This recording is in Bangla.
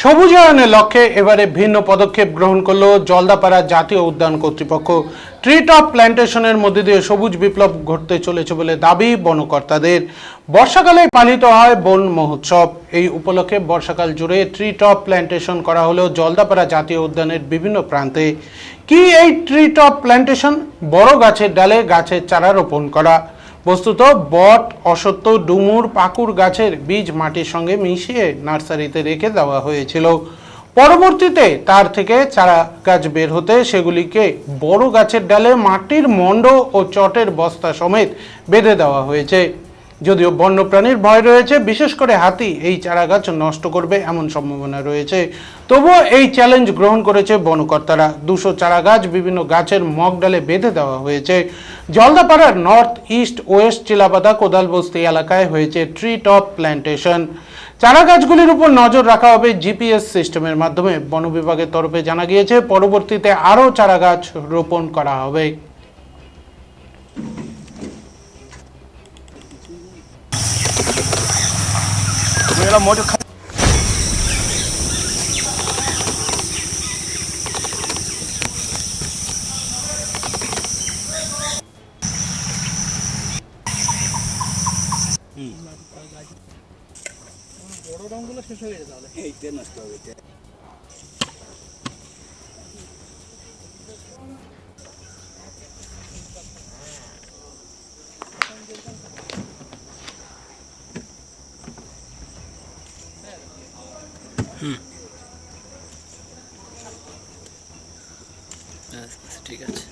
সবুজায়নের লক্ষ্যে এবারে ভিন্ন পদক্ষেপ গ্রহণ করল জলদাপাড়া জাতীয় উদ্যান কর্তৃপক্ষ। ট্রি টপ প্ল্যান্টেশনের মধ্যে দিয়ে সবুজ বিপ্লব ঘটতে চলেছে বলে দাবি বনকর্তাদের। বর্ষাকালে পালিত হয় বন মহোৎসব। এই উপলক্ষে বর্ষাকাল জুড়ে ট্রি টপ প্ল্যান্টেশন করা হলো জলদাপাড়া জাতীয় উদ্যানের বিভিন্ন প্রান্তে। কি এই ট্রি টপ প্ল্যান্টেশন বড় গাছের ডালে গাছের চারা রোপণ করা। বস্তুত বট অসত্য ডুমুর, পাকুর গাছের বীজ মাটির সঙ্গে মিশিয়ে নার্সারিতে রেখে দেওয়া হয়েছিল। পরবর্তীতে তার থেকে চারা গাছ বের হতে সেগুলিকে বড় গাছের ডালে মাটির মণ্ড ও চটের বস্তা সমেত বেঁধে দেওয়া হয়েছে। যদিও বন্যপ্রাণীর ভয় রয়েছে, বিশেষ করে হাতি। এই চারা গাছ নষ্ট করবে এমন সম্ভাবনা রয়েছে। তবুও এই চ্যালেঞ্জ গ্রহণ করেছে বনকর্তারা। দুশো চারা গাছ বিভিন্ন গাছের মগ ডালে বেঁধে দেওয়া হয়েছে। জলদাপাড়ার north east west Chilapata Kodalbasti এলাকায় হয়েছে ট্রি টপ প্ল্যান্টেশন চারা গাছগুলির উপর নজর রাখা হবে জিপিএস সিস্টেমের মাধ্যমে। বন বিভাগের তরফে জানা গিয়েছে, পরবর্তীতে আরও চারা গাছ রোপণ করা হবে। এরা গেছে তাহলে। এইটা নষ্ট হবে এটা। আচ্ছা, আচ্ছা, ঠিক আছে।